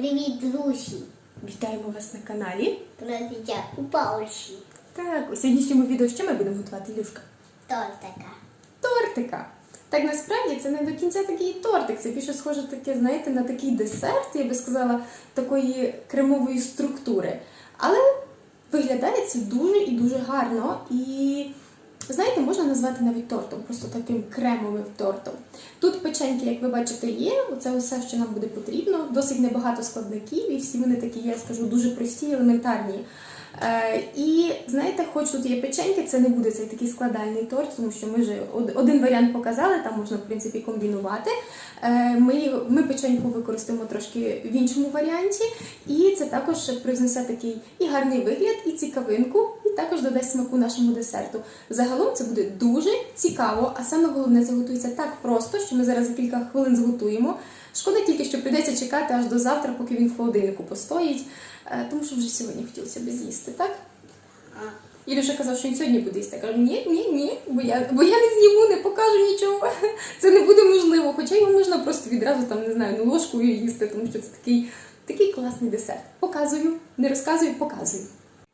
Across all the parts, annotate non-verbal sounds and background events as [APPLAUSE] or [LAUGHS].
Привіт, друзі! Вітаємо вас на каналі. Про життя у Польщі. Так, у сьогоднішньому відео що ми будемо готувати, Люшка? Тортика. Тортика. Так насправді це не до кінця такий тортик. Це більше схоже таке, знаєте, на такий десерт, я би сказала, такої кремової структури. Але виглядає це дуже і дуже гарно. І знаєте, можна назвати навіть тортом, просто таким кремовим тортом. Тут печеньки, як ви бачите, є. Оце усе, що нам буде потрібно. Досить небагато складників, і всі вони такі, я скажу, дуже прості елементарні. Е, і знаєте, хоч тут є печеньки, це не буде цей такий складальний торт, тому що ми вже один варіант показали, там можна в принципі комбінувати. Е, Ми, ми печеньку використаємо трошки в іншому варіанті, і це також привнесе такий і гарний вигляд, і цікавинку, і також додасть смаку нашому десерту. Загалом це буде дуже цікаво, а саме головне, це готується так просто, що ми зараз за кілька хвилин зготуємо. Шкода тільки, що прийдеться чекати аж до завтра, поки він в холодильнику постоїть, е, тому що вже сьогодні хотілося б з'їсти, так? Ілюша казав, що він сьогодні буде їсти. Я кажу, ні, ні, ні, бо я, бо я не зніму, не покажу нічого. Це не буде можливо. Хоча його можна просто відразу там, не знаю, ну, ложкою їсти, тому що це такий, такий класний десерт. Показую, не розказую, показую.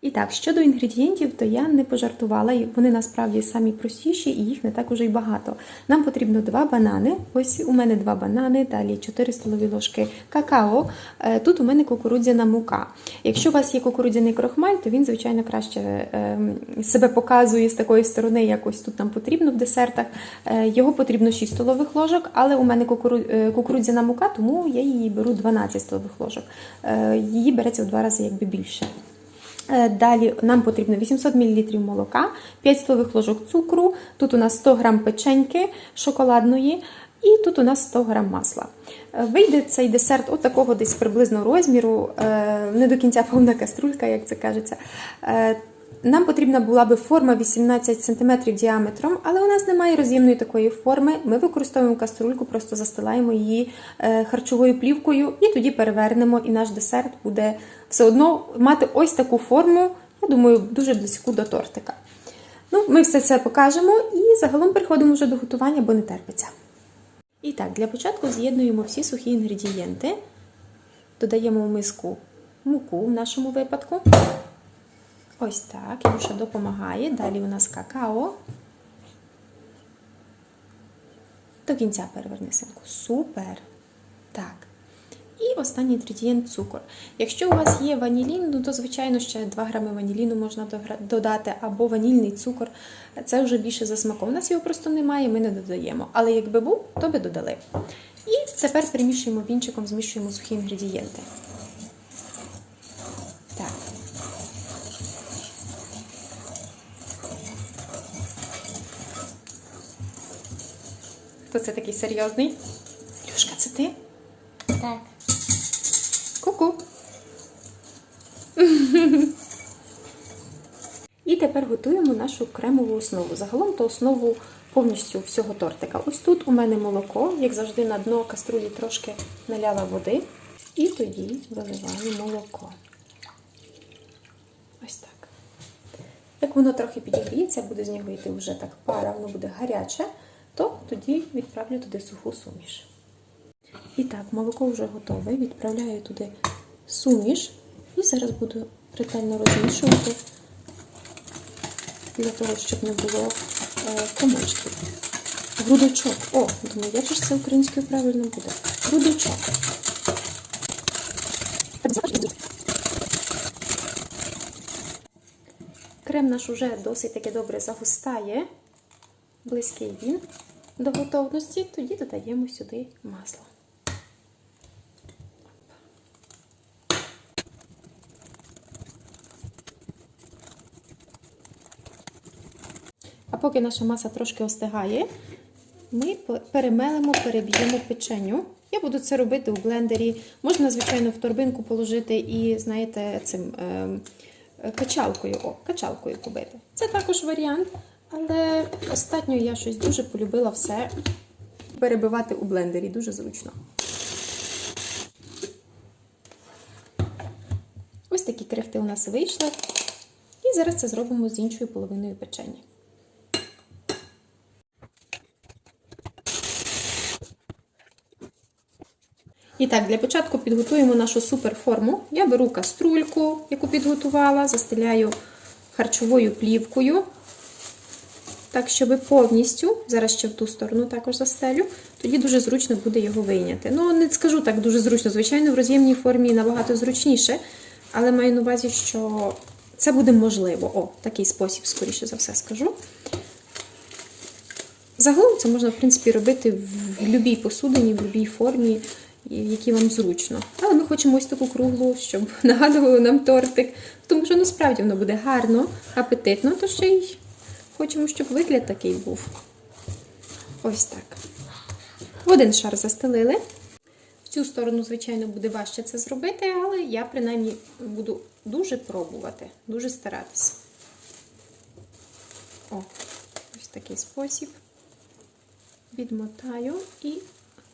І так, щодо інгредієнтів, то я не пожартувала, вони насправді самі простіші і їх не так уже й багато. Нам потрібно два банани. Ось у мене два банани, далі 4 столові ложки какао. Е, Тут у мене кукурудзяна мука. Якщо у вас є кукурудзяний крохмаль, то він, звичайно, краще ем, себе показує з такої сторони, як ось тут нам потрібно в десертах. Е, Його потрібно 6 столових ложок, але у мене е, кукурудзяна мука, тому я її беру 12 столових ложок. Її береться в два рази якби більше. Е, Далі нам потрібно 800 мл молока, 5 столових ложок цукру, тут у нас 100 г печеньки шоколадної і тут у нас 100 г масла. Е, Вийде цей десерт от такого десь приблизно розміру, е, не до кінця повна каструлька, як це кажеться. Нам потрібна була би форма 18 см діаметром, але у нас немає роз'ємної такої форми. Ми використовуємо каструльку, просто застилаємо її е, харчовою плівкою і тоді перевернемо, і наш десерт буде все одно мати ось таку форму, я думаю, дуже близьку до тортика. Ну, ми все це покажемо і загалом переходимо вже до готування, бо не терпиться. І так, для початку з'єднуємо всі сухі інгредієнти, додаємо в миску муку в нашому випадку. Ось так, Юша допомагає. Далі у нас какао. До кінця переверни синку. Супер. Так. І останній інгредієнт цукор. Якщо у вас є ванілін, ну то звичайно ще 2 грами ваніліну можна додати, або ванільний цукор. Це вже більше за смаком. У нас його просто немає, ми не додаємо. Але якби був, то би додали. І тепер перемішуємо вінчиком, змішуємо сухі інгредієнти. Так. Хто це такий серйозний? Люшка, це ти? так. Ку-ку. І тепер готуємо нашу кремову основу. Загалом то основу повністю всього тортика. Ось тут у мене молоко, як завжди, на дно каструлі трошки наляла води. І тоді заливаю молоко. Ось так. Як воно трохи підігріється, буде з нього йти вже так пара, воно буде гаряче, то тоді відправлю туди суху суміш. І так, молоко вже готове. Відправляю туди суміш і зараз буду ретельно розмішувати для того, щоб не було е, комочків. Грудочок. О, думаю, як ж це українською правильно буде? Грудочок. Крем наш уже досить таки добре загустає. Близький він до готовності. Тоді додаємо сюди масло. А поки наша маса трошки остигає, ми перемелимо, переб'ємо печеню. Я буду це робити у блендері. Можна, звичайно, в торбинку положити і, знаєте, цим е, качалкою, о, качалкою побити. Це також варіант, але останньо я щось дуже полюбила все перебивати у блендері. Дуже зручно. Ось такі крихти у нас вийшли. І зараз це зробимо з іншою половиною печені. І так, для початку підготуємо нашу суперформу. Я беру каструльку, яку підготувала, застеляю харчовою плівкою. Так, щоб повністю, зараз ще в ту сторону також застелю, тоді дуже зручно буде його вийняти. Ну, не скажу так дуже зручно, звичайно, в роз'ємній формі набагато зручніше, але маю на увазі, що це буде можливо. О, такий спосіб, скоріше за все, скажу. Загалом це можна, в принципі, робити в будь-якій посудині, в будь-якій формі, в якій вам зручно. Але ми хочемо ось таку круглу, щоб [LAUGHS] нагадувало нам тортик, тому що насправді воно буде гарно, апетитно, то ще й хочемо, щоб вигляд такий був. Ось так. Один шар застелили. В цю сторону, звичайно, буде важче це зробити, але я принаймні буду дуже пробувати, дуже старатися. О, ось такий спосіб. Відмотаю і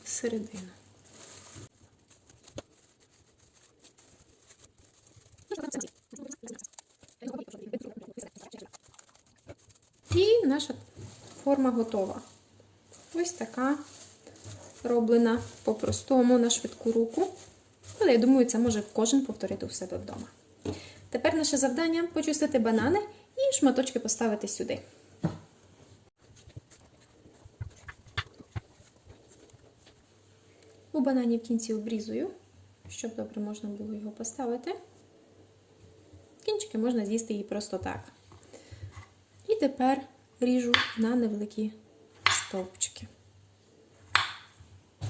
середину. І наша форма готова. Ось така роблена по-простому на швидку руку. Але я думаю, це може кожен повторити у себе вдома. Тепер наше завдання почистити банани і шматочки поставити сюди. У банані в кінці обрізую, щоб добре можна було його поставити. Кінчики можна з'їсти її просто так. І тепер ріжу на невеликі стовпчики.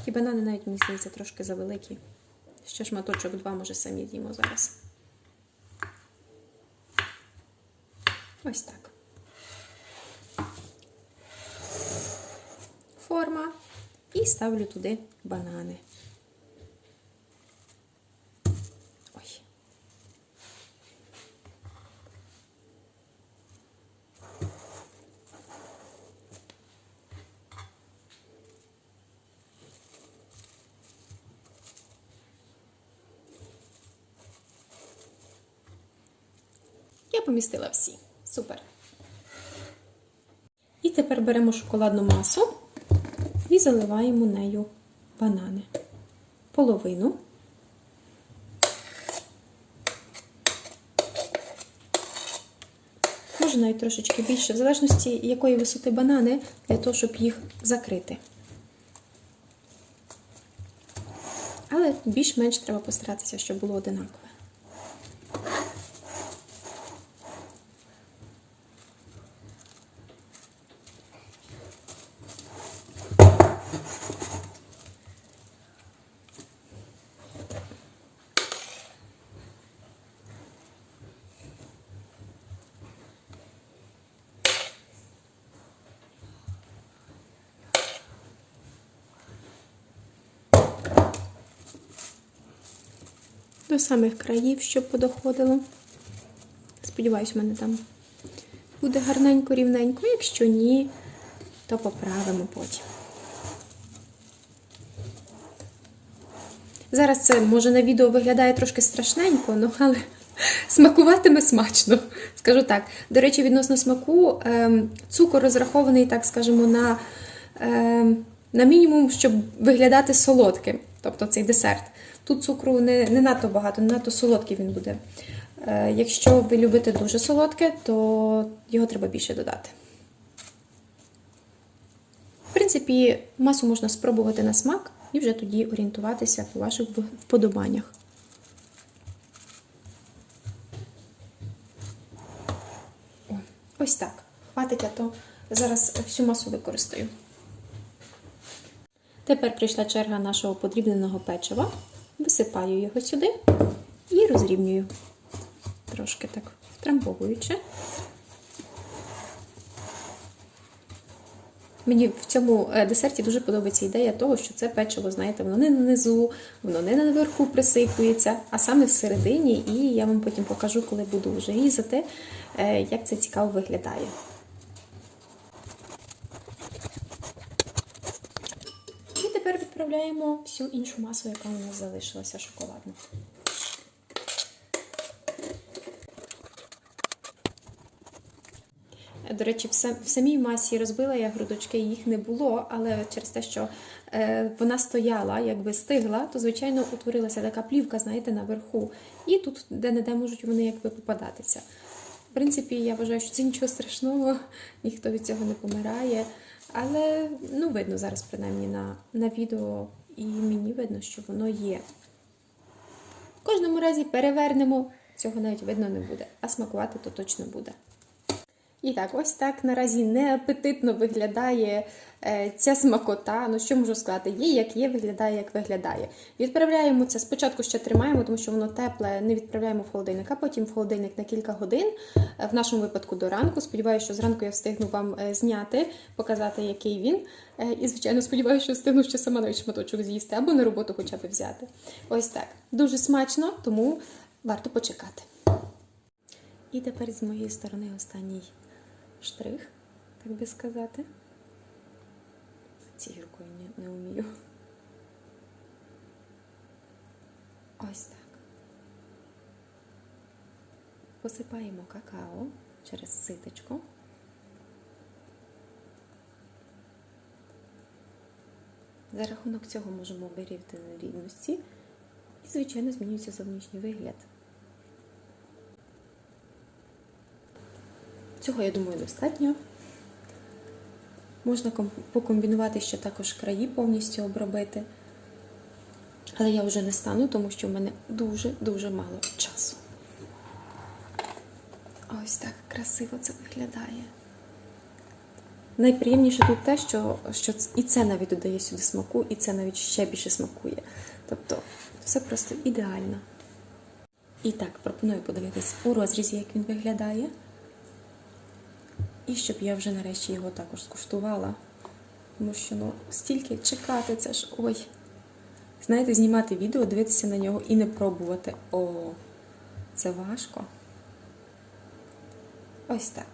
Ті банани навіть, мені здається, трошки завеликі. Ще шматочок два, може, самі з'їмо зараз. Ось так. Форма. І ставлю туди банани. Ой. Помістила всі. Супер. І тепер беремо шоколадну масу і заливаємо нею банани. Половину. Може навіть трошечки більше, в залежності якої висоти банани, для того, щоб їх закрити. Але більш-менш треба постаратися, щоб було одинакове. До самих країв, щоб подоходило. Сподіваюсь, у мене там буде гарненько, рівненько. Якщо ні, то поправимо потім. Зараз це може на відео виглядає трошки страшненько, ну але [LAUGHS] смакуватиме смачно. Скажу так. До речі, відносно смаку, ем, цукор розрахований, так скажемо, на, ем, на мінімум, щоб виглядати солодким, тобто цей десерт. Тут цукру не, не надто багато, не надто солодкий він буде. Е, якщо ви любите дуже солодке, то його треба більше додати. В принципі, масу можна спробувати на смак і вже тоді орієнтуватися по ваших вподобаннях. Ось так. Хватить, а то зараз всю масу використаю. Тепер прийшла черга нашого подрібненого печива. Висипаю його сюди і розрівнюю. Трошки так втрамбовуючи. Мені в цьому е, десерті дуже подобається ідея того, що це печиво, знаєте, воно не внизу, воно не наверху присипується, а саме всередині. І я вам потім покажу, коли буду вже різати, е, як це цікаво виглядає. І тепер відправляємо всю іншу масу, яка у нас залишилася шоколадну. До речі, в, самій масі розбила я грудочки, їх не було, але через те, що е, вона стояла, якби стигла, то звичайно утворилася така плівка, знаєте, наверху. І тут де-не-де можуть вони якби попадатися. В принципі, я вважаю, що це нічого страшного, [LAUGHS] ніхто від цього не помирає. Але ну, видно зараз, принаймні, на, на відео, і мені видно, що воно є. В кожному разі перевернемо, цього навіть видно не буде, а смакувати то точно буде. І так, ось так наразі неапетитно виглядає е, ця смакота. Ну, що можу сказати, є як є, виглядає, як виглядає. Відправляємо це спочатку ще тримаємо, тому що воно тепле, не відправляємо в холодильник, а потім в холодильник на кілька годин. Е, В нашому випадку до ранку. Сподіваюся, що зранку я встигну вам е, зняти, показати, який він. І, звичайно, сподіваюся, що встигну ще сама навіть шматочок з'їсти або на роботу хоча б взяти. Ось так. Дуже смачно, тому варто почекати. І тепер з моєї сторони останній штрих, так би сказати. Цією рукою не, не вмію. Ось так. Посипаємо какао через ситочко. За рахунок цього можемо вирівняти рівності і, звичайно, змінюється зовнішній вигляд. Цього, я думаю, достатньо. Можна покомбінувати ще також краї повністю обробити. Але я вже не стану, тому що в мене дуже-дуже мало часу. Ось так красиво це виглядає. Найприємніше тут те, що, що і це навіть додає сюди смаку, і це навіть ще більше смакує. Тобто все просто ідеально. І так, пропоную подивитись у розрізі, як він виглядає. І щоб я вже нарешті його також скуштувала. Тому що ну, стільки чекати, це ж ой. Знаєте, знімати відео, дивитися на нього і не пробувати. О, це важко. Ось так.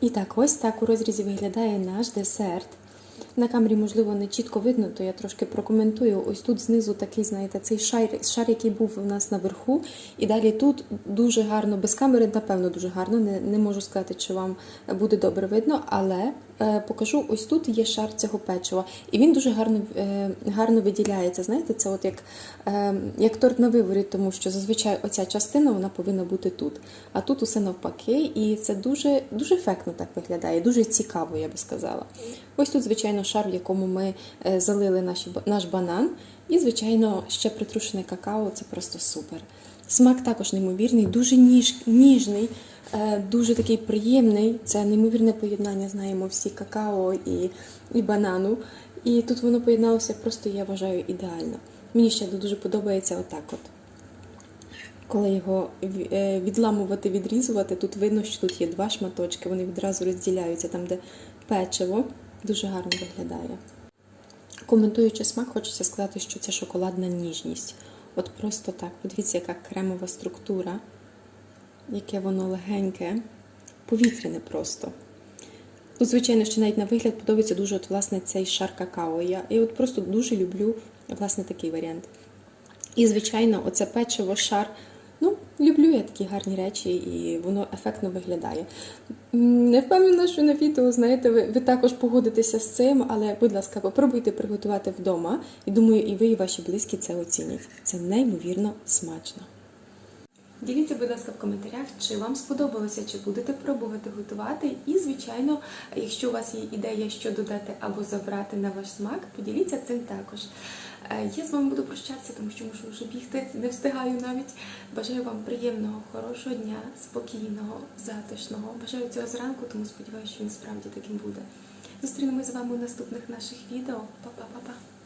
І так, ось так у розрізі виглядає наш десерт. На камері, можливо, не чітко видно, то я трошки прокоментую. Ось тут знизу такий, знаєте, цей шар, шар, який був у нас наверху. І далі тут дуже гарно, без камери, напевно, дуже гарно. Не, не можу сказати, чи вам буде добре видно, але покажу, ось тут є шар цього печива. І він дуже гарно, е, гарно виділяється. Знаєте, це от як, е, як торт на виворі, тому що зазвичай оця частина вона повинна бути тут. А тут усе навпаки, і це дуже, дуже ефектно так виглядає, дуже цікаво, я би сказала. Ось тут, звичайно, шар, в якому ми е, залили наші, наш банан. І, звичайно, ще притрушене какао це просто супер. Смак також неймовірний, дуже ніж, ніжний, е, дуже такий приємний. Це неймовірне поєднання, знаємо всі какао і, і банану. І тут воно поєдналося просто, я вважаю, ідеально. Мені ще дуже подобається отак от. Коли його е, відламувати, відрізувати, тут видно, що тут є два шматочки, вони відразу розділяються там, де печиво. Дуже гарно виглядає. Коментуючи смак, хочеться сказати, що це шоколадна ніжність. От просто так. Подивіться, яка кремова структура, яке воно легеньке, повітряне просто. Тут, звичайно, ще навіть на вигляд подобається дуже от, власне, цей шар какао. Я, я от просто дуже люблю власне такий варіант. І, звичайно, оце печиво, шар. Люблю я такі гарні речі, і воно ефектно виглядає. Не впевнена, що на відео, знаєте, ви, ви також погодитеся з цим, але, будь ласка, попробуйте приготувати вдома. І думаю, і ви, і ваші близькі це оцінять. Це неймовірно смачно. Діліться, будь ласка, в коментарях, чи вам сподобалося, чи будете пробувати готувати. І, звичайно, якщо у вас є ідея, що додати або забрати на ваш смак, поділіться цим також. Е, Я з вами буду прощатися, тому що мушу вже бігти, не встигаю навіть. Бажаю вам приємного, хорошого дня, спокійного, затишного. Бажаю цього зранку, тому сподіваюся, що він справді таким буде. Зустрінемось з вами у наступних наших відео. Па-па-па-па!